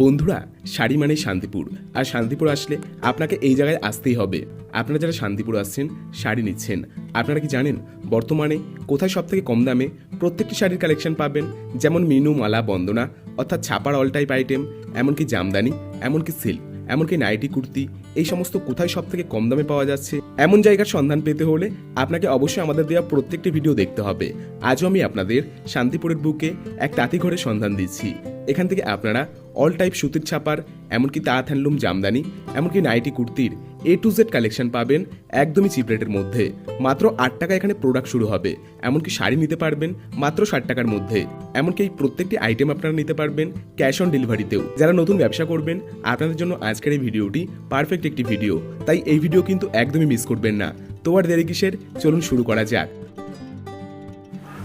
বন্ধুরা, শাড়ি মানেই শান্তিপুর। আর শান্তিপুর আসলে আপনাকে এই জায়গায় আসতেই হবে। আপনারা যারা শান্তিপুর আসছেন, শাড়ি নিচ্ছেন, আপনারা কি জানেন, বর্তমানে কোথায় সব থেকে কম দামে প্রত্যেকটি শাড়ির কালেকশন পাবেন? যেমন মিনু, মালা, বন্দনা, অর্থাৎ ছাপার অল টাইপ আইটেম এমনকি জামদানি, এমনকি সিল্ক এমনকি নাইটি কুর্তি, এই সমস্ত কোথায় সব থেকে কম দামে পাওয়া যাচ্ছে? এমন জায়গার সন্ধান পেতে হলে আপনাকে অবশ্যই আমাদের দেওয়া প্রত্যেকটি ভিডিও দেখতে হবে। আজও আমি আপনাদের শান্তিপুরের বুকে এক তাঁতি ঘরের সন্ধান দিচ্ছি। এখান থেকে আপনারা অল টাইপ সুতির ছাপার এমনকি তাঁত হ্যান্ডলুম জামদানি এমনকি নাইটি কুর্তির এ টু জেড কালেকশন পাবেন একদমই চিপ রেটের মধ্যে। মাত্র আট টাকা এখানে প্রোডাক্ট শুরু হবে। এমনকি শাড়ি নিতে পারবেন মাত্র ষাট টাকার মধ্যে। এমনকি এই প্রত্যেকটি আইটেম আপনারা নিতে পারবেন ক্যাশ অন ডেলিভারিতেও যারা নতুন ব্যবসা করবেন আপনাদের জন্য আজকের এই ভিডিওটি পারফেক্ট একটি ভিডিও তাই এই ভিডিও কিন্তু একদমই মিস করবেন না। তো আর দেরি কিসের? চলুন শুরু করা যাক।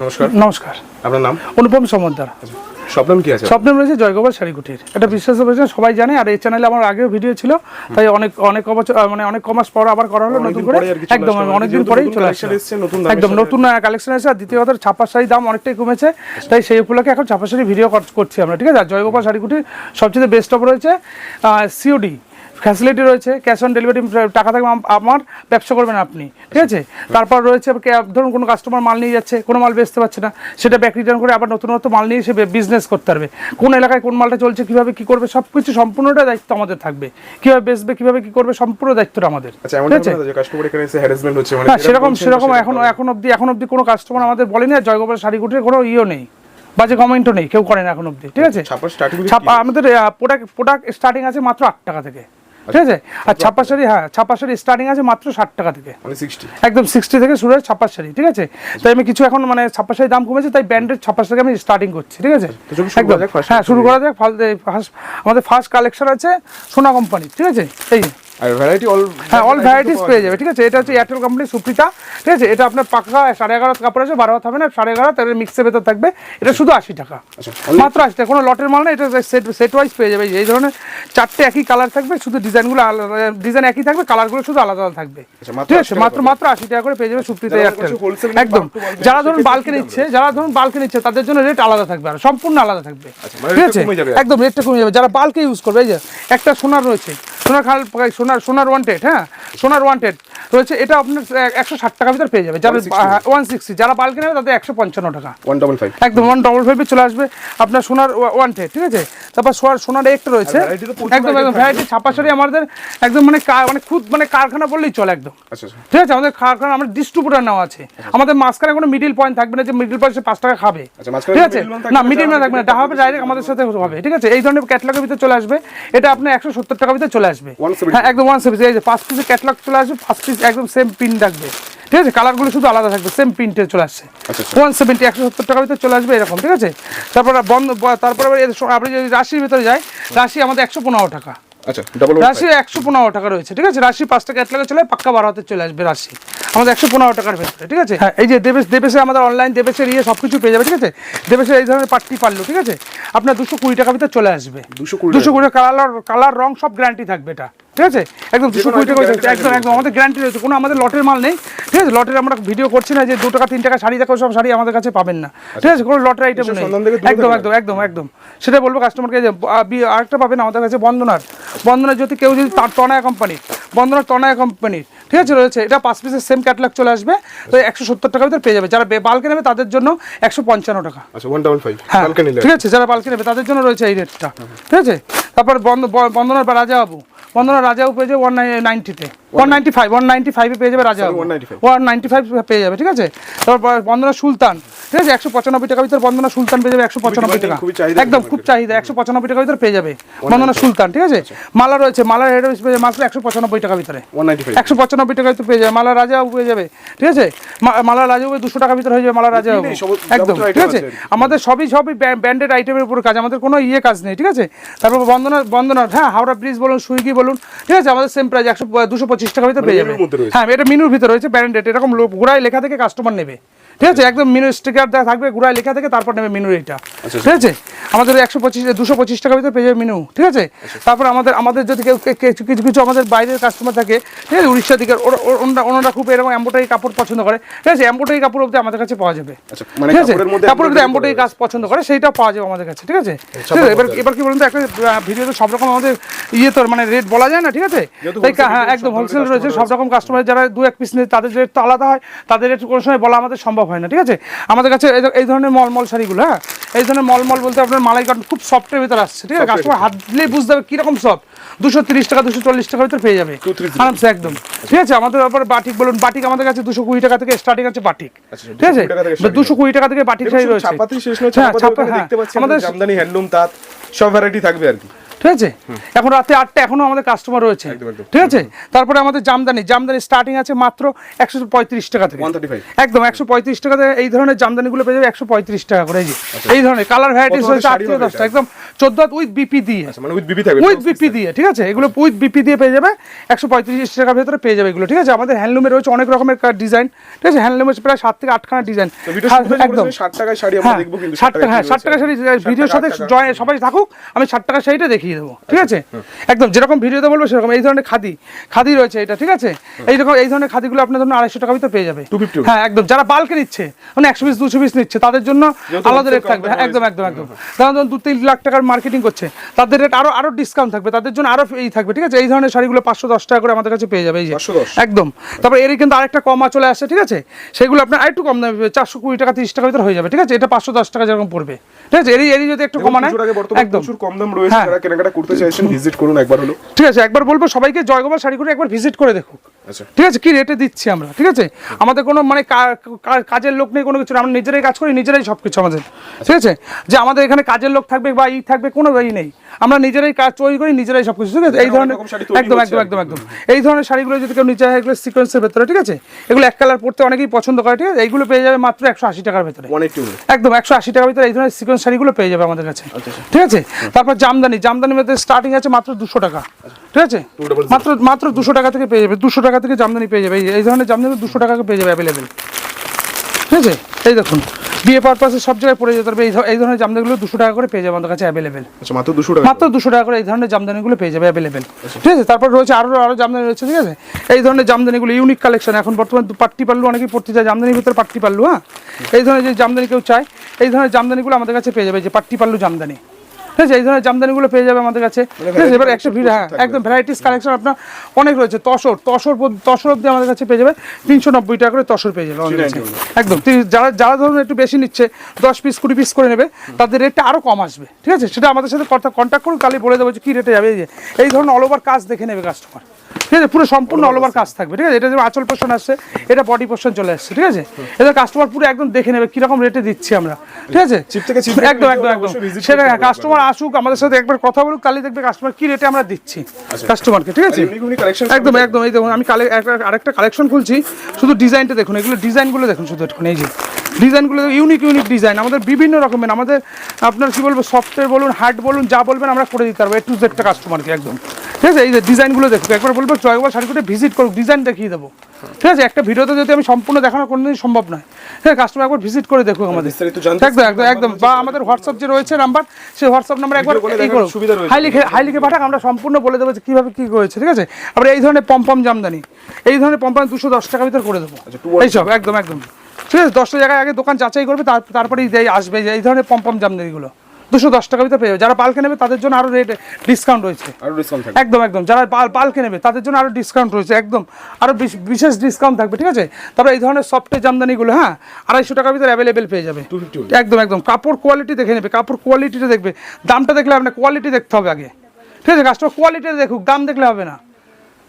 নমস্কার। নমস্কার। আপনার নাম? অনুপম সমদ্দার। স্বপ্ন কি আছে? স্বপ্ন রয়েছে জয়গোপাল শাড়িকুটির এটা বিশ্বাস করেছেন সবাই জানে আর এই চ্যানেলে আমার আগেও ভিডিও ছিল তাই অনেক অনেক বছর মানে অনেক কমাস পর আবার করা হলো নতুন করে। একদম অনেকদিন পরেই চলে আসছে। একদম নতুন কালেকশন আছে আর দ্বিতীয় কথা ছাপার শাড়ির দাম অনেকটাই কমেছে তাই সেই উপলক্ষে এখন ছাপা শাড়ি ভিডিও করছি আমরা ঠিক আছে? আর জয়গোপাল শাড়িকুটির সবচেয়ে বেস্ট অফ রয়েছে সিওডি ফ্যাসিলিটি রয়েছে ক্যাশ অন ডেলিভারি টাকা থাকবে আমার ব্যবসা করবেন আপনি ঠিক আছে? তারপর রয়েছে ধরুন কোনো কাস্টমার মাল নিয়ে যাচ্ছে কোনো মাল বেচতে পারছে না সেটা ব্যাক রিটার্ন করে আবার নতুন নতুন মাল নিয়ে সে বিজনেস করতে পারবে। কোন এলাকায় কোন মালটা চলছে কীভাবে কি করবে সব কিছু সম্পূর্ণটা দায়িত্ব আমাদের থাকবে। কীভাবে বেচবে কীভাবে কি করবে সম্পূর্ণ দায়িত্বটা আমাদের আচ্ছা ঠিক আছে? মানে সেরকম সেরকম এখন। এখন অবধি এখন অবধি কোনো কাস্টমার আমাদের বলেনি আর জয়গোপাল শাড়িকুটির কোনো ইয়েও নেই বাজে কমেন্টও নেই কেউ করেন এখন অবধি ঠিক আছে? ছাপা আমাদের প্রোডাক্ট প্রোডাক্ট স্টার্টিং আছে মাত্র আট টাকা থেকে। ঠিক আছে? আর ছাপা শাড়ি হ্যাঁ ছাপা শাড়ি স্টার্টিং আছে মাত্র ষাট টাকা থেকে। মানে 60 একদম সিক্সটি থেকে শুরু হয় শাড়ি ঠিক আছে? তাই আমি কিছু এখন মানে ছাপা শাড়ির দাম কমেছে তাই ব্র্যান্ডের ছাপা শাড়ি আমি স্টার্টিং করছি ঠিক আছে? একদম। হ্যাঁ শুরু করা যাক আমাদের ফার্স্ট কালেকশন আছে সোনা কোম্পানি ঠিক আছে? এই আর ভ্যারাইটি অল হ্যাঁ অল ভ্যারাইটিস পেয়ে যাবে ঠিক আছে? এটা হচ্ছে এয়ারটেল কোম্পানি সুপ্রিতা ঠিক আছে? এটা আপনার পাকা সাড়ে এগারো কাপড় আছে বারো হাত হবে না সাড়ে এগারো তার মিক্সের ভেতর থাকবে। এটা শুধু আশি টাকা। আচ্ছা, মাত্র আশি টাকা কোনো লটের মাল না এটা সেট সেট ওয়াইজ পেয়ে যাবে। এই ধরনের চারটে একই কালার থাকবে শুধু ডিজাইনগুলো ডিজাইন একই থাকবে কালারগুলো শুধু আলাদা আলাদা থাকবে। আচ্ছা, ঠিক আছে? মাত্র মাত্র আশি টাকা করে পেয়ে যাবে সুপ্রিতা যারা এয়ারটেল একদম। যারা ধরুন বাল্কে নিচ্ছে যারা ধরুন বাল্কে নিচ্ছে তাদের জন্য রেট আলাদা থাকবে আর সম্পূর্ণ আলাদা থাকবে। মানে ঠিক আছে? একদম রেটটা কমে যাবে। যারা বাল্কে ইউজ করবে এই যে একটা সোনার রয়েছে সোনার খাল সোনার সোনার ওয়ান্টেড হ্যাঁ? সোনার ওয়ান্টেড রয়েছে এটা আপনার একশো ষাট টাকার ভিতর পেয়ে যাবে। যারা ওয়ান সিক্সটি যারা বাল্কে নেবে তাদের একশো পঞ্চান্ন টাকা। 155 একদম ওয়ান ডবল ফাইভে চলে আসবে আপনার সোনার ওয়ান্টেড ঠিক আছে? তারপর সোনার সোনার একটা রয়েছে। একদম একদম ভ্যারাইটি ছাপা শাড়ি আমাদের একদম মানে মানে খুদ মানে কারখানা বললেই চলে একদম। আচ্ছা আচ্ছা। ঠিক আছে? আমাদের কারখানা আমাদের ডিস্ট্রিবিউটার নেওয়া আছে। আমাদের মাঝখানে কোনো মিডিল পয়েন্ট থাকবে না যে মিডিল পয়েন্ট সে পাঁচ টাকা খাবে। আচ্ছা, ঠিক আছে? না মিডিল যারা থাকবে না টাকা হবে ডাইরেক্ট আমাদের সাথে হবে ঠিক আছে? এই ধরনের ক্যাটলগের ভিতরে চলে আসবে। এটা আপনার একশো সত্তর টাকার ভিতরে চলে আসবে। হ্যাঁ একদম ওয়ান সেভেন্টি এই যে পাঁচ পিসের ক্যাটলগ চলে আসবে পাঁচ পিস একদম সেম পিন থাকবে। ঠিক আছে? কালারগুলো শুধু আলাদা থাকবে সেম প্রিন্টে চলে আসছে। আচ্ছা, আচ্ছা। ওয়ান সেভেন্টি একশো সত্তর টাকার ভিতরে চলে আসবে এরকম ঠিক আছে? তারপরে বন্ধ তারপরে আপনি যদি রাশির ভিতরে যাই রাশি আমাদের একশো পনেরো টাকা। আচ্ছা ডাবল রাশি একশো পনেরো টাকা রয়েছে ঠিক আছে? রাশি পাঁচটা ক্যাটলগে চলে পাক্কা বারো হাতে চলে আসবে রাশি। আমাদের একশো পনেরো টাকার ভেতরে ঠিক আছে? হ্যাঁ এই যে দেবেশ দেবেশে আমাদের অনলাইন দেবেশের ইয়ে সব কিছু পেয়ে যাবে ঠিক আছে? দেবেশের এই ধরনের পাট্টি পারল ঠিক আছে? আপনার দুশো কুড়ি টাকার ভিতরে চলে আসবে। 220 দুশো কুড়ি কালার কালার রং সব গ্যারান্টি থাকবে এটা। ঠিক আছে? একদম দুশো কুড়ি টাকা একদম একদম আমাদের গ্যারান্টি রয়েছে। কোনো আমাদের লটের মাল নেই ঠিক আছে? লটের আমরা ভিডিও করছি না যে দু টাকা তিন টাকা শাড়ি দেখো সব শাড়ি আমাদের কাছে পাবেন না। ঠিক আছে? কোনো লটের আইটেম নেই। একদম একদম একদম একদম। সেটা বলব কাস্টমারকে যে আরেকটা পাবেন আমাদের কাছে বন্দনার। বন্দনার যদি কেউ যদি তার টনায় কোম্পানি বন্দনার টনায় কোম্পানির ঠিক আছে? রয়েছে। এটা পাঁচ পিসের সেম ক্যাটলগ চলে আসবে। তো একশো সত্তর টাকার ভিতরে পেয়ে যাবে। যারা বাল্কে নেবে তাদের জন্য একশো পঞ্চান্ন টাকা। আচ্ছা 155 হ্যাঁ। ঠিক আছে? যারা বাল্কে নেবে তাদের জন্য রয়েছে এই রেটটা ঠিক আছে? তারপর বন্ধ ব- বন্দনার বা রাজাবাবু রাজা উপরে যে ওয়ান নাইনটিতে পেয়ে যাবে রাজাবাবু 195 ফাইভ পেয়ে যাবে ঠিক আছে? তারপর বন্দনা সুলতান ঠিক আছে? ভিতরে বন্দনা সুলতান পেয়ে যাবে একশো পঁচানব্বই টাকা। একদম খুব চাহিদা ভিতরে পেয়ে যাবে বন্দনা সুলতান ঠিক আছে? মালা রয়েছে মালার হেড অফিস পেয়ে যাবে মাত্র একশো পঁচানব্বই টাকার ভিতরে। 195 একশো পঁচানব্বই টাকায় তো পেয়ে যাবে মালা রাজাবাবু পেয়ে যাবে ঠিক আছে? মালা রাজাবাবু দুশো টাকার ভিতরে হয়ে যাবে মালা সব- একদম ঠিক আছে। আমাদের সবই সবই ব্যান্ডেড আইটেমের উপর কাজ আমাদের কোনো ইয়ে কাজ নেই ঠিক আছে? তারপর বন্দনা বন্দনা হ্যাঁ হাওড়া ব্রিজ বলুন সুইগি বলুন ঠিক আছে? আমাদের সেম প্রাইস একশো দুশো পঁচিশ টাকার ভিতরে পেয়ে যাবে। হ্যাঁ এটা মিনুর ভিতরে রয়েছে ব্র্যান্ডেড এরকম লোক গোড়ায় লেখা থেকে কাস্টমার নেবে ঠিক আছে? একদম মেনু স্টিকার দেওয়া থাকবে গুড়ায় লেখা থেকে তারপর নেবে এইটা। আচ্ছা, ঠিক আছে? আমাদের একশো পঁচিশ দুশো পঁচিশ টাকার ভিতরে পেয়ে যাবে মেনু ঠিক আছে? আচ্ছা। তারপর আমাদের আমাদের যদি কেউ কিছু কিছু আমাদের বাইরের কাস্টমার থাকে ঠিক আছে? উড়িষ্যা দিকের ওনারা ওনারা খুব এরকম এম্বোটারি কাপড় পছন্দ করে। ঠিক আছে? এম্বোটারি কাপড় অবধি আমাদের কাছে পাওয়া যাবে। আচ্ছা, মানে ঠিক আছে? embroidery এম্বোটারি করা কাজ পছন্দ করে সেইটা পাওয়া যাবে আমাদের কাছে। ঠিক আছে? আচ্ছা, এবার এবার কি বলুন তো একটা ভিডিওতে সব রকম আমাদের ইয়ে তো মানে রেট বলা যায় না ঠিক আছে? তাই হ্যাঁ একদম হোলসেল রয়েছে সব রকম কাস্টমার যারা দু এক পিস নিয়ে তাদের রেট তো আলাদা হয় তাদের রেট কোনো সময় বলা আমাদের সম্ভব হয় না ঠিক আছে? আমাদের কাছে এই- ধরনের মলমল শাড়িগুলো হ্যাঁ? এই ধরনের মলমল বলতে আপনার মালাই কাটন খুব সফটের ভিতরে আসছে ঠিক আছে? কাস্টমার হাত দিলেই বুঝতে হবে কীরকম সফট দুশো তিরিশ টাকা দুশো চল্লিশ টাকার ভিতরে পেয়ে যাবে। আরামসে একদম। ঠিক আছে? আমাদের ব্যাপারে বাটিক বলুন বাটিক আমাদের কাছে দুশো কুড়ি টাকা থেকে স্টার্টিং আছে বাটিক আচ্ছা, ঠিক আছে? 220 টাকা থেকে starting দুশো কুড়ি টাকা থেকে বাটিক শাড়ি রয়েছে। হ্যাঁ, হ্যাঁ। আমাদের হ্যান্ডলুম তাঁত সব ভ্যারাইটি থাকবে আর কি। ঠিক আছে? এখন রাতে আটটা এখনও আমাদের কাস্টমার রয়েছে। ঠিক আছে? তারপরে আমাদের জামদানি জামদানি স্টার্টিং আছে মাত্র একশো পঁয়ত্রিশ টাকা থেকে। একদম একশো পঁয়ত্রিশ টাকা এই ধরনের জামদানিগুলো পেয়ে যাবে একশো পঁয়ত্রিশ টাকা করে। এই ধরনের কালার ভ্যারাইটিস রয়েছে আট থেকে দশটা একদম। 14 উইথ বিপি দিয়ে। মানে উইথ বিপি থাকবে। উইথ বিপি দিয়ে ঠিক আছে? এগুলো উইথ বিপি দিয়ে পেয়ে যাবে। 135 টাকার ভেতরে পেয়ে যাবে এগুলো ঠিক আছে? আমাদের হ্যান্ডলুমে রয়েছে অনেক রকমের ডিজাইন ঠিক আছে? হ্যান্ডলুমের প্রায় থেকে ডিজাইন হ্যাঁ, একদম শাড়ি টাকা হ্যাঁ 60 টাকা হ্যাঁ, শাড়ি ভিডিওর সাথে জয় সবাই থাকুক আমি 60 টাকা শাড়িটা দেখিয়ে দেবো ঠিক আছে? একদম যেরকম ভিডিওতে বলব সেরকম। এই ধরনের খাদি খাদি রয়েছে এটা ঠিক আছে? এই রকম এই ধরনের খাদিগুলো আপনার ধরুন আড়াইশো টাকা ভিতরে পেয়ে যাবে। হ্যাঁ একদম যারা বাল্কে নিচ্ছে মানে একশো পিস দুশো পিস নিচ্ছে তাদের জন্য আলাদা রেট থাকবে। হ্যাঁ, একদম একদম একদম। ধরুন দু তিন লাখ টাকার মার্কেটিং করছে তাদের রেট আরও আরও ডিসকাউন্ট থাকবে তাদের জন্য আরও এই থাকবে ঠিক আছে? এই ধরনের শাড়িগুলো পাঁচশো দশ টাকা করে আমাদের কাছে পেয়ে যাবে এই যে। একদম। তারপর এরই কিন্তু আরেকটা কমা চলে আসছে ঠিক আছে? সেগুলো আপনার আরেকটু কম দামে চারশো কুড়ি টাকা তিরিশ টাকা ভিতরে হয়ে যাবে ঠিক আছে? এটা পাঁচশো দশ টাকা যেরকম পড়বে ঠিক আছে? এরই এরই যদি একটু কমা নেয় পুজোর আগে বর্তমানে একদম। প্রচুর কম দাম রয়েছে হ্যাঁ। যারা কেনাকাটা করতে চাইছেন ভিজিট করুন একবার হলো ঠিক আছে? একবার বলব সবাইকে জয়গোপাল শাড়িগুলো একবার ভিজিট করে দেখুক। ঠিক আছে কি রেটে দিচ্ছি আমরা? ঠিক আছে? আমাদের কোনো মানে কাজের লোক নেই কোনো কিছু আমরা নিজেরাই কাজ করি নিজেরাই সব কিছু আমাদের। ঠিক আছে? যে আমাদের এখানে কাজের লোক থাকবে বা ই থাকবে কোনো ই নেই। আমরা নিজেরাই কাজ তৈরি করি নিজেরাই সব কিছু ঠিক আছে? এই ধরনের শাড়ি তৈরি একদম একদম একদম একদম। এই ধরনের শাড়িগুলো যদি কেউ নিচে এগুলো সিকোয়েন্সের ভেতরে ঠিক আছে? এগুলো এক কালার পড়তে অনেকেই পছন্দ করে ঠিক আছে? এইগুলো পেয়ে যাবে মাত্র একশো আশি টাকার ভেতরে। একদম একশো আশি টাকার ভিতরে এই ধরনের সিকোয়েন্স শাড়িগুলো পেয়ে যাবে আমাদের কাছে। ঠিক আছে? তারপর জামদানি। জামদানির মধ্যে স্টার্টিং আছে মাত্র দুশো টাকা। ঠিক আছে? মাত্র মাত্র দুশো টাকা থেকে পেয়ে যাবে দুশো টাকা থেকে জামদানি পেয়ে যাবে এই ধরনের জামদানি দুশো টাকা পেয়ে যাবে অ্যাভেলেবেল ঠিক আছে? এই দেখুন বিয়ে পারপাসে সব জায়গায় পড়ে যেতে পারবে এই ধরনের জামদানিগুলো দুশো টাকা করে পেয়ে যাবে আমাদের কাছে অ্যাভেলেবেল আচ্ছা মাত্র দুশো টাকা মাত্র দুশো টাকা করে এই ধরনের জামদানিগুলো পেয়ে যাবে অ্যাভেলেবেল ঠিক আছে? তারপর রয়েছে আরও আরও জামদানি রয়েছে ঠিক আছে? এই ধরনের জামদানিগুলো ইউনিক কালেকশন এখন বর্তমানে পাট্টি পাল্লু অনেকেই পড়তে চায় জামদানির ভিতরে পাট্টি পাল্লু হ্যাঁ? এই ধরনের যে জামদানি কেউ চায় এই ধরনের জামদানিগুলো আমাদের কাছে পেয়ে যাবে যে পাট্টি পাল্লু জামদানি। ঠিক আছে এই ধরনের জামদানিগুলো পেয়ে যাবে আমাদের কাছে। ঠিক আছে এবার একটা ভিড় হ্যাঁ একদম ভ্যারাইটিস কালেকশন আপনার অনেক রয়েছে তসর তসর তসর অব্দি আমাদের কাছে পেয়ে যাবে তিনশো নব্বই টাকা করে তসর পেয়ে যাবে একদম যারা যারা ধরুন একটু বেশি নিচ্ছে দশ পিস কুড়ি পিস করে নেবে তাদের রেটটা আরও কম আসবে। ঠিক আছে সেটা আমাদের সাথে কন্ট্যাক্ট করুন তাহলে বলে দেবো যে কী রেটে যাবে এই যে। এই ধরনের অল ওভার কাজ দেখে নেবে কাস্টমার ঠিক আছে পুরো সম্পূর্ণ অল ওভার কাজ। থাকবে। ঠিক আছে এটা যেমন আঁচল পোর্শন আসছে এটা বডি পোর্শন চলে আসছে। ঠিক আছে এটা কাস্টমার পুরো একদম দেখে নেবে কীরকম রেটে দিচ্ছি আমরা। ঠিক আছে? একদম একদম একদম। সেটা হবে কাস্টমার আসুক আমাদের সাথে একবার কথা বলুক তাহলে দেখবে কাস্টমার কি রেটে আমরা দিচ্ছি কাস্টমারকে ঠিক আছে? একদম একদম এই দেখুন আমি কালে একটা- আরেকটা কালেকশন খুলছি। শুধু ডিজাইনটা দেখুন এগুলো ডিজাইনগুলো দেখুন শুধু দেখুন এই যে। ডিজাইনগুলো ইউনিক ইউনিক ডিজাইন আমাদের বিভিন্ন রকমের আমাদের আপনার কী বলব সফটওয়্যার বলুন হার্ড বলুন যা বলবেন আমরা করে দিতে পারব এ টু জেডটা কাস্টমারকে একদম। ঠিক আছে এই যে ডিজাইনগুলো দেখুন একবার বলব জয়গোপাল শাড়িগুলো ভিজিট করুক ডিজাইন দেখিয়ে দেবো। ঠিক আছে একটা ভিডিওতে যদি আমি সম্পূর্ণ দেখানো কোনোদিন সম্ভব নয়। হ্যাঁ কাস্টমার একবার ভিজিট করে দেখুক আমাদের। একদম একদম একদম। বা আমাদের হোয়াটসঅ্যাপ যে রয়েছে নাম্বার সেই হোয়াটসঅ্যাপ নাম্বার একবার এই করুক হাই লিখে হাই লিখে পাঠাক আমরা সম্পূর্ণ বলে দেবো যে কীভাবে কী করেছে ঠিক আছে? আবার এই ধরনের পম্পম জামদানি এই ধরনের পম্পম দুশো দশ টাকার ভিতরে করে দেবো। আচ্ছা, এইসব একদম একদম। ঠিক আছে দশটা জায়গায় আগে দোকান যাচাই করবে তার তারপরেই আসবে যে এই ধরনের পম্পম জামদানিগুলো। দুশো দশ টাকার ভিতরে পেয়ে যাবে। যারা পালকে নেবে তাদের জন্য আরও রেট ডিসকাউন্ট রয়েছে। আরও ডিসকাউন্ট থাকবে। একদম একদম। যারা পাল পালকে নেবে তাদের জন্য আরও ডিসকাউন্ট রয়েছে একদম। আরও বিশ- বিশেষ ডিসকাউন্ট থাকবে ঠিক আছে? তারপরে এই ধরনের সফটওয়্যার জামদানিগুলো হ্যাঁ আড়াইশো টাকার ভিতরে অ্যাভেলেবেল পেয়ে যাবে। একদম একদম। কাপড় কোয়ালিটি দেখে নেবে কাপড় কোয়ালিটিটা দেখবে। দামটা দেখলে আপনার কোয়ালিটি দেখতে হবে আগে। ঠিক আছে কাস্টমার কোয়ালিটি দেখুক দাম দেখলে হবে না।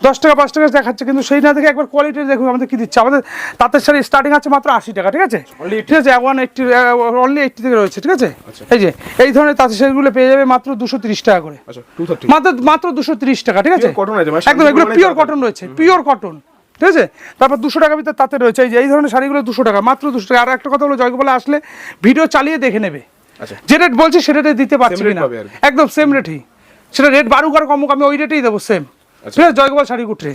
দশ টাকা পাঁচ টাকা দেখাচ্ছে কিন্তু সেই না দেখে একবার কোয়ালিটি দেখুক আমাদের কি দিচ্ছে? আমাদের তাঁতের শাড়ি স্টার্টিং আছে মাত্র আশি টাকা ঠিক আছে? ঠিক আছে ওয়ান এইটটি অনলি এইটটি থেকে রয়েছে ঠিক আছে? এই যে এই ধরনের তাঁতের শাড়িগুলো পেয়ে যাবে মাত্র দুশো তিরিশ টাকা করে। আচ্ছা মাত্র মাত্র দুশো তিরিশ টাকা ঠিক আছে? মানে একদম এগুলো পিওর কটন রয়েছে পিওর কটন ঠিক আছে? তারপর দুশো টাকা ভিতরে তাতে রয়েছে এই যে এই ধরনের শাড়িগুলো দুশো টাকা মাত্র দুশো টাকা। আর একটা কথা হলো জয়গোপালে আসলে ভিডিও চালিয়ে দেখে নেবে। আচ্ছা। যে রেট বলছি সে রেটে দিতে পারছি না। একদম সেম রেটই সেটা রেট বারুক আর কমুক আমি ওই রেটেই দেবো সেম আচ্ছা। ঠিক আছে জয়গোপাল শাড়ি কুটরে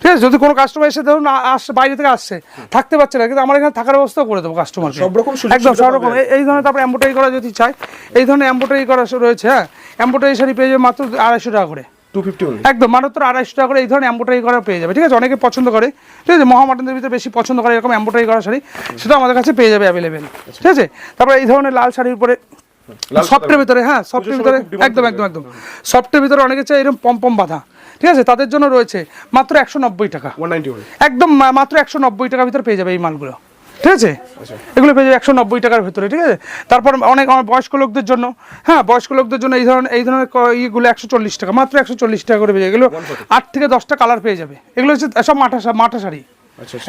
ঠিক আছে যদি কোনো কাস্টমার এসে ধরুন আসছে বাইরে থেকে আসছে থাকতে পারছে না কিন্তু আমার এখানে থাকার ব্যবস্থা করে দেবো কাস্টমার সব রকম একদম সব রকম। এই- ধরনের তারপরে এম্বোটারি করা যদি চাই এই ধরনের এম্বোটারি করা রয়েছে হ্যাঁ? এম্বোটারি শাড়ি পেয়ে যাবে মাত্র আড়াইশো টাকা করে। একদম মাত্র আড়াইশো টাকা করে এই ধরনের এম্বোটারি করা পেয়ে যাবে। ঠিক আছে অনেকে পছন্দ করে। ঠিক আছে মহামাটনদের ভিতরে বেশি পছন্দ করে এরকম এম্বোটারি করা শাড়ি সেটা আমাদের কাছে পেয়ে যাবে অ্যাভেলেবেল ঠিক আছে তারপরে এই ধরনের লাল শাড়ির উপরে সফটের ভিতরে হ্যাঁ সফটের ভিতরে একদম একদম একদম। সফটের ভিতরে অনেকে চাই এরকম পম পম বাঁধা। ঠিক আছে তাদের জন্য রয়েছে মাত্র একশো নব্বই টাকা। একদম মাত্র একশো নব্বই টাকার ভিতরে পেয়ে যাবে এই মালগুলো। ঠিক আছে? আচ্ছা। এগুলো পেয়ে যাবে একশো নব্বই টাকার ভিতরে ঠিক আছে? তারপর অনেক আমার বয়স্ক লোকদের জন্য হ্যাঁ বয়স্ক লোকদের জন্য এই ধরনের এই ধরনের ইগুলো একশো চল্লিশ টাকা মাত্র একশো চল্লিশ টাকা করে পেয়ে যাবে। এগুলো আট থেকে দশটা কালার পেয়ে যাবে। এগুলো হচ্ছে সব মাঠা মাঠা শাড়ি।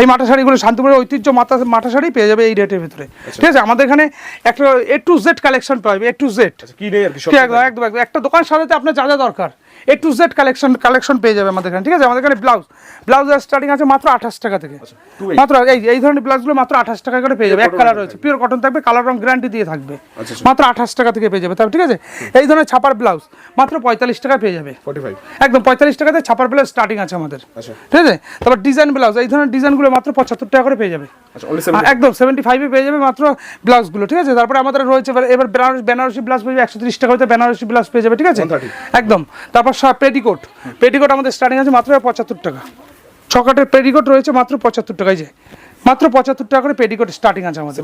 এই মাঠা শাড়িগুলো শান্তিপুরের ঐতিহ্য মাথা মাঠা শাড়ি পেয়ে যাবে এই রেটের ভিতরে। আচ্ছা। ঠিক আছে আমাদের এখানে একটা এ টু জেড কালেকশন পাবে এ টু জেড আচ্ছা একদম একদম একটা দোকান সাজাতে আপনার যা যা দরকার A to Z collection collection পেয়ে যাবে আমাদের এখানে ঠিক আছে? আমাদের এখানে ব্লাউজ ব্লাউজের স্টার্টিং আছে মাত্র আঠাশ টাকা থেকে। মাত্র এই এই ধরনের ব্লাউজগুলো মাত্র আঠাশ টাকা করে পেয়ে যাবে এক কালার রয়েছে পিওর কটন থাকবে কালার রং গ্যারান্টি দিয়ে থাকবে। আচ্ছা, আচ্ছা। মাত্র আঠাশ টাকা থেকে পেয়ে যাবে তারপর ঠিক আছে? এই ধরনের ছাপার ব্লাউজ মাত্র পঁয়তাল্লিশ টাকা পেয়ে যাবে। একদম পঁয়তাল্লিশ টাকাতে ছাপার ব্লাউজ স্টার্টিং আছে আমাদের। আচ্ছা। ঠিক আছে? তারপর ডিজাইন ব্লাউজ এই ধরনের ডিজাইনগুলো মাত্র পঁচাত্তর টাকা করে পেয়ে যাবে। আচ্ছা সেভেন একদম সেভেন্টি ফাইভে পেয়ে যাবে মাত্র ব্লাউজগুলো ঠিক আছে? তারপরে আমাদের রয়েছে এবার বেনারসি বেনারসি ব্লাউজ পেয়ে যাবে একশো তিরিশ টাকা হতে বেনারসি ব্লাউজ পেয়ে যাবে ঠিক আছে? একদম। তারপর পেটিকোট পেটিকোট আমাদের স্টার্টিং আছে মাত্র পঁচাত্তর টাকা। ছকাটের পেটিকোট রয়েছে মাত্র পঁচাত্তর টাকায় যে। মাত্র পঁচাত্তর টাকা করে পেটিকোট স্টার্টিং আছে আমাদের।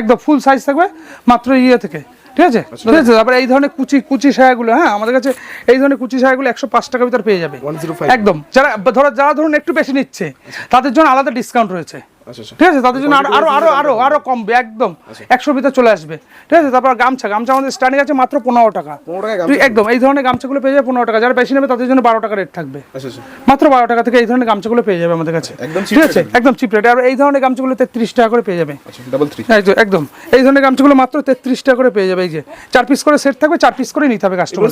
একদম ফুল সাইজ থাকবে মাত্র ইয়ে থেকে ঠিক আছে? ঠিক আছে তারপরে এই ধরনের কুচি কুচি সায়াগুলো হ্যাঁ আমাদের কাছে এই ধরনের কুচি সায়াগুলো একশো পাঁচ টাকার ভিতর পেয়ে যাবে। একদম যারা ধরো যারা ধরুন একটু বেশি নিচ্ছে তাদের জন্য আলাদা ডিসকাউন্ট রয়েছে। আচ্ছা আচ্ছা ঠিক আছে তাদের জন্য আরও আরও আরও আরও কমবে একদম। একশোর ভিতরে চলে আসবে। ঠিক আছে তারপর গামছা গামছা আমাদের স্টার্টিং আছে মাত্র পনেরো টাকা। একদম এই ধরনের গামছাগুলো পেয়ে যাবে পনেরো টাকা। যারা বেশি নেবে তাদের জন্য বারো টাকা রেট থাকবে। আচ্ছা আচ্ছা। মাত্র বারো টাকা থেকে এই ধরনের গামছাগুলো পেয়ে যাবে আমাদের কাছে। ঠিক আছে একদম চিপ রেট আর এই ধরনের গামছাগুলো তেত্রিশ টাকা করে পেয়ে যাবে। আচ্ছা একদম। এই ধরনের গামছাগুলো মাত্র তেত্রিশ টাকা করে পেয়ে যাবে এই যে। চার পিস করে সেট থাকবে চার পিস করে নিতে হবে কাস্টমার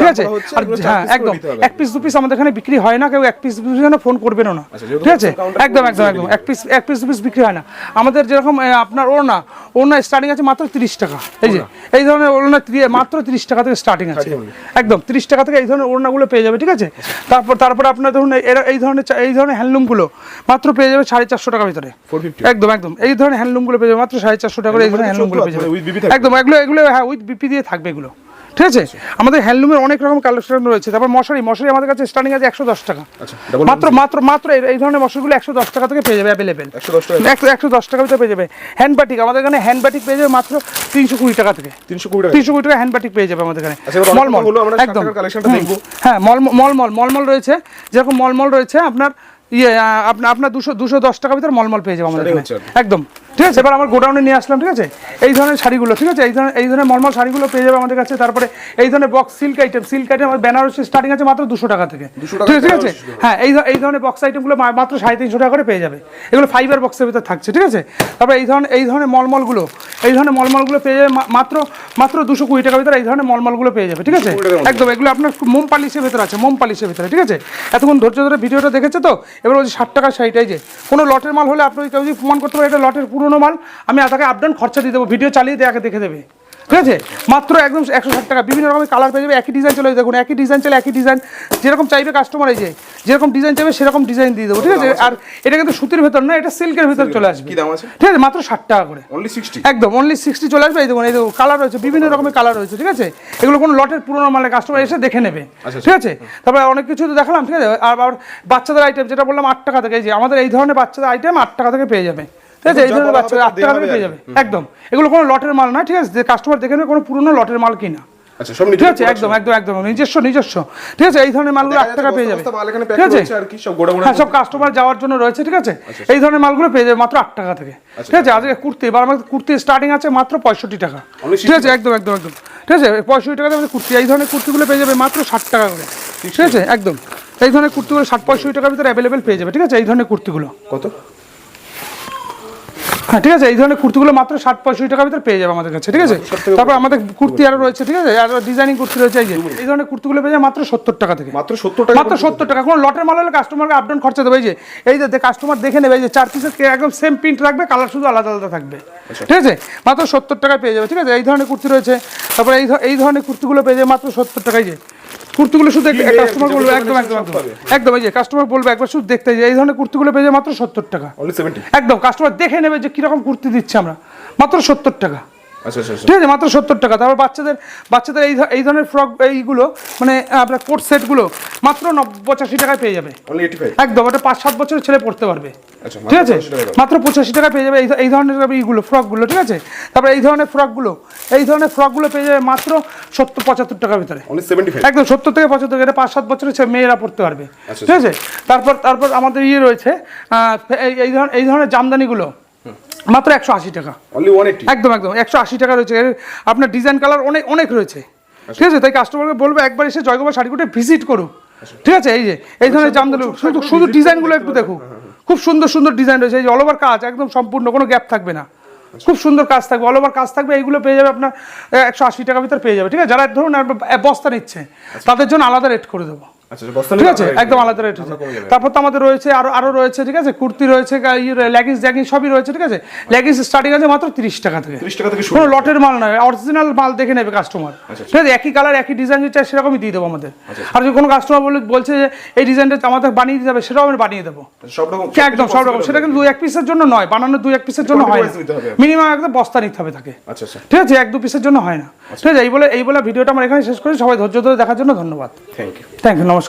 ঠিক আছে? আর হ্যাঁ একদম। এক পিস দু পিস আমাদের এখানে বিক্রি হয় না কেউ এক পিস দু পিস ফোন করবেনও না। আচ্ছা, ঠিক আছে? একদম একদম একদম। এক পিস এক পিস দু পিস বিক্রি হয় না। আমাদের যেরকম আপনার ওড়না ওড়না স্টার্টিং আছে মাত্র তিরিশ টাকা। এই যে এই ধরনের ওড়না মাত্র তিরিশ টাকা থেকে স্টার্টিং আছে। একদম তিরিশ টাকা থেকে এই ধরনের ওড়নাগুলো পেয়ে যাবে ঠিক আছে? তারপর তারপর আপনার ধরুন এরা- এই ধরনের এই ধরনের হ্যান্ডলুমগুলো মাত্র পেয়ে যাবে সাড়ে চারশো টাকার ভিতরে। একদম একদম এই ধরনের হ্যান্ডলুমগুলো পেয়ে যাবে মাত্র সাড়ে চারশো টাকা করে এই ধরনের হ্যান্ডলুমগুলো পেয়ে যাবে? একদম এগুলো এগুলো হ্যাঁ উইথ বিপি দিয়ে থাকবে এগুলো। ঠিক আছে? আমাদের হ্যান্ডলুমের অনেক রকম কালেকশন রয়েছে। তারপর মশারি মশারি আমাদের কাছে স্টার্টিং আছে একশো দশ টাকা। আচ্ছা মাত্র মাত্র মাত্র এই- ধরনের মশারিগুলো একশো দশ টাকা থেকে পেয়ে যাবে অ্যাভেলেবেল একশো একশো দশ টাকা ভিতরে পেয়ে যাবে। হ্যান্ড বাটিক আমাদের এখানে হ্যান্ড বাটিক পেয়ে যাবে মাত্র তিনশো কুড়ি টাকা থেকে। তিনশো কুড়ি টাকা। তিনশো কুড়ি টাকা হ্যান্ড বাটিক পেয়ে যাবে আমাদের এখানে। আচ্ছা, মলমল একদম। হ্যাঁ মল মলমল মলমল রয়েছে। যেরকম মলমল রয়েছে আপনার ইয়ে আপনার আপনার দুশো দুশো দশ টাকা ভিতরে মলমল পেয়ে যাবে আমাদের একদম। ঠিক আছে? এবার আমার গোডাউনে নিয়ে আসলাম ঠিক আছে? এই ধরনের শাড়িগুলো ঠিক আছে? এই ধরনের এই ধরনের মলমল শাড়িগুলো পেয়ে যাবে আমাদের কাছে। তারপরে এই ধরনের box silk item silk item আমার বেনারসি স্টার্টিং আছে মাত্র দুশো টাকা থেকে। ঠিক আছে? ঠিক আছে? বেনারসি হ্যাঁ এই এই ধরনের বক্স আইটেমগুলো মাত্র সাড়ে তিনশো টাকা করে পেয়ে যাবে। এগুলো ফাইবার বক্সের ভিতরে থাকছে ঠিক আছে? তারপরে এই ধরনের এই ধরনের মলমলগুলো এই ধরনের মলমলগুলো পেয়ে যাবে মাত্র মাত্র দুশো কুড়ি টাকার ভিতরে এই ধরনের মলমলগুলো পেয়ে যাবে ঠিক আছে? 220 টাকার মধ্যে। একদম এগুলো আপনার মোম পালিশের ভিতরে আছে মোম পালিশের ভিতরে ঠিক আছে? এতক্ষণ ধৈর্য ধরে ভিডিওটা দেখেছে তো? এবার ওই ষাট টাকার শাড়িটাই যে কোনো লটের মাল হলে আপনি কেউ যদি প্রমাণ করতে পারে এটা লটের পুরনো মাল আমি তাকে আপডাউন খরচা দিয়ে দেবো ভিডিও চালিয়ে দেখে দেখে দেবে। ঠিক আছে? মাত্র একদম একশো ষাট টাকা। বিভিন্ন রকমের কালার পেয়ে যাবে একই ডিজাইন চলে দেখুন একই ডিজাইন চলে একই ডিজাইন যেরকম চাইবে কাস্টমার এই যে যেরকম ডিজাইন চাইবে সেরকম ডিজাইন দিয়ে দেবো ঠিক আছে? আর এটা কিন্তু সুতির ভেতর না এটা সিল্কের ভেতর চলে আসবে। কি দাম আছে? ঠিক আছে মাত্র ষাট টাকা করে। একদম অনলি সিক্সটি চলে আসবে। এই দেখুন এই দেখুন কালার রয়েছে বিভিন্ন রকমের কালার রয়েছে ঠিক আছে? এগুলো কোনো লটের পুরোনো মালে কাস্টমার এসে দেখে নেবে ঠিক আছে? তারপরে অনেক কিছু তো দেখালাম ঠিক আছে? আর আবার বাচ্চাদের আইটেম যেটা বললাম আট টাকা থেকে এই যে আমাদের এই ধরনের বাচ্চাদের আইটেম আট টাকা থেকে পেয়ে যাবে। ঠিক আছে এই ধরনের বলা আট টাকা পেয়ে যাবে। একদম। এগুলো কোনো লটের মাল না ঠিক আছে? যে কাস্টমার দেখে নেবে কোনো পুরোনো লটের মাল কিনা। আচ্ছা ঠিক আছে? একদম একদম একদম। নিজস্ব নিজস্ব। ঠিক আছে? এই ধরনের মালগুলো আট টাকা পেয়ে যাবে। ঠিক আছে? রয়েছে আর কি সব গোডাউনে হ্যাঁ সব কাস্টমার যাওয়ার জন্য রয়েছে ঠিক আছে? এই ধরনের মালগুলো পেয়ে যাবে মাত্র আট টাকা থেকে। ঠিক আছে? আজকে কুর্তি এবার আমাদের কুর্তি স্টার্টিং আছে মাত্র পঁয়ষট্টি টাকা। ঠিক আছে? একদম একদম একদম। ঠিক আছে? পঁয়ষট্টি আমাদের কুর্তি এই ধরনের কুর্তিগুলো পেয়ে যাবে মাত্র ষাট টাকা করে। ঠিক আছে? একদম। এই ধরনের কুর্তিগুলো ষাট পঁয়ষট্টি টাকার ভিতরে অ্যাভেলেবেল পেয়ে যাবে। ঠিক আছে? এই ধরনের কুর্তিগুলো। কত? হ্যাঁ ঠিক আছে এই ধরনের কুর্তিগুলো মাত্র ষাট পঁয়ষট্টি টাকার ভিতরে পেয়ে যাবে আমাদের কাছে ঠিক আছে? তারপর আমাদের কুর্তি আরও রয়েছে ঠিক আছে? আর ডিজাইনিং কুর্তি রয়েছে এই যে এই ধরনের কুর্তিগুলো পেয়ে যাবে মাত্র সত্তর টাকা থেকে। মাত্র সত্তর টাকা মাত্র সত্তর টাকা। কোনো লটের মাল হলে কাস্টমারকে আপডাউন খরচা দেবে এই যে এই যে কাস্টমার দেখে নেবে এই যে চার পিসের একদম সেম প্রিন্ট রাখবে কালার শুধু আলাদা আলাদা থাকবে। ঠিক আছে? মাত্র সত্তর টাকায় পেয়ে যাবে ঠিক আছে? এই ধরনের কুর্তি রয়েছে তারপরে এই এই ধরনের কুর্তিগুলো পেয়ে যাবে মাত্র সত্তর টাকায় যে। কুর্তিগুলো শুধু কাস্টমার বলবে একদম একদম একদম এই যে কাস্টমার বলবে একবার শুধু দেখতে যে এই ধরনের কুর্তিগুলো পেয়ে যায় মাত্র সত্তর টাকা। একদম কাস্টমার দেখে নেবে যে কীরকম কুর্তি দিচ্ছে আমরা। মাত্র সত্তর টাকা। ঠিক আছে মাত্র সত্তর টাকা। তারপর বাচ্চাদের বাচ্চাদের এই এই ধরনের ফ্রক এইগুলো মানে আপনার কোট সেটগুলো মাত্র পঁচাশি টাকায় পেয়ে যাবে। একদম ওটা পাঁচ সাত বছরের ছেলে পড়তে পারবে। আচ্ছা, ঠিক আছে? মাত্র 85 মাত্র পঁচাশি টাকা পেয়ে যাবে এই এই ধরনের এইগুলো ফ্রকগুলো ঠিক আছে? তারপরে এই ধরনের ফ্রকগুলো এই ধরনের ফ্রকগুলো পেয়ে যাবে মাত্র সত্তর পঁচাত্তর টাকার ভিতরে। একদম সত্তর থেকে পঁচাত্তর এটা পাঁচ সাত বছরের ছেলে মেয়েরা পড়তে পারবে। আচ্ছা, ঠিক আছে? তারপর তারপর আমাদের ইয়ে রয়েছে এই- এই ধরনের এই ধরনের জামদানিগুলো মাত্র একশো আশি টাকা। একদম একদম একশো আশি টাকা রয়েছে। আপনার ডিজাইন কালার অনেক অনেক রয়েছে। ঠিক আছে? তাই কাস্টমারকে বলব একবার এসে জয়গোপাল শাড়িকুটে ভিজিট করুক ঠিক আছে? এই যে এই ধরনের জামদানি শুধু শুধু ডিজাইনগুলো একটু দেখুক খুব সুন্দর সুন্দর ডিজাইন রয়েছে। এই যে অল ওভার কাজ একদম সম্পূর্ণ কোনো গ্যাপ থাকবে না। খুব সুন্দর কাজ থাকবে। অল ওভার কাজ থাকবে এইগুলো পেয়ে যাবে আপনার একশো আশি টাকার ভিতর পেয়ে যাবে। ঠিক আছে? যারা ধরুন বস্তা নিচ্ছে তাদের জন্য আলাদা রেট করে দেবো। আচ্ছা ঠিক আছে একদম আলাদা রেট তারপর তো আমাদের রয়েছে আরও আরও রয়েছে ঠিক আছে কুর্তি রয়েছে লেগিংস জ্যাগিংস সবই রয়েছে ঠিক আছে। লেগিংস স্টার্টিং আছে মাত্র তিরিশ টাকা থেকে। 30 টাকা থেকে কোনো লটের মাল নয় অরিজিনাল মাল দেখে নেবে কাস্টমার ঠিক আছে একই কালার একই ডিজাইন যেটা সেরকমই দিয়ে দেবো আমাদের। আর যদি কোনো কাস্টমার বলে বলছে যে এই ডিজাইনটা আমাদের বানিয়ে দিতে হবে সেটাও আমি বানিয়ে দেবো। সব রকম একদম সব রকম। সেটা কিন্তু দুই এক পিসের জন্য নয় বানানো দুই এক পিসের জন্য হয় না। মিনিমাম একদম বস্তা নিতে হবে তাকে। আচ্ছা আচ্ছা। ঠিক আছে এক দু পিসের জন্য হয় না। ঠিক আছে এই বলে এই বলে ভিডিওটা আমরা এখানে শেষ করি। সবাই ধৈর্য ধরে দেখার জন্য ধন্যবাদ। থ্যাংক ইউ থ্যাংক ইউ নমস্কার।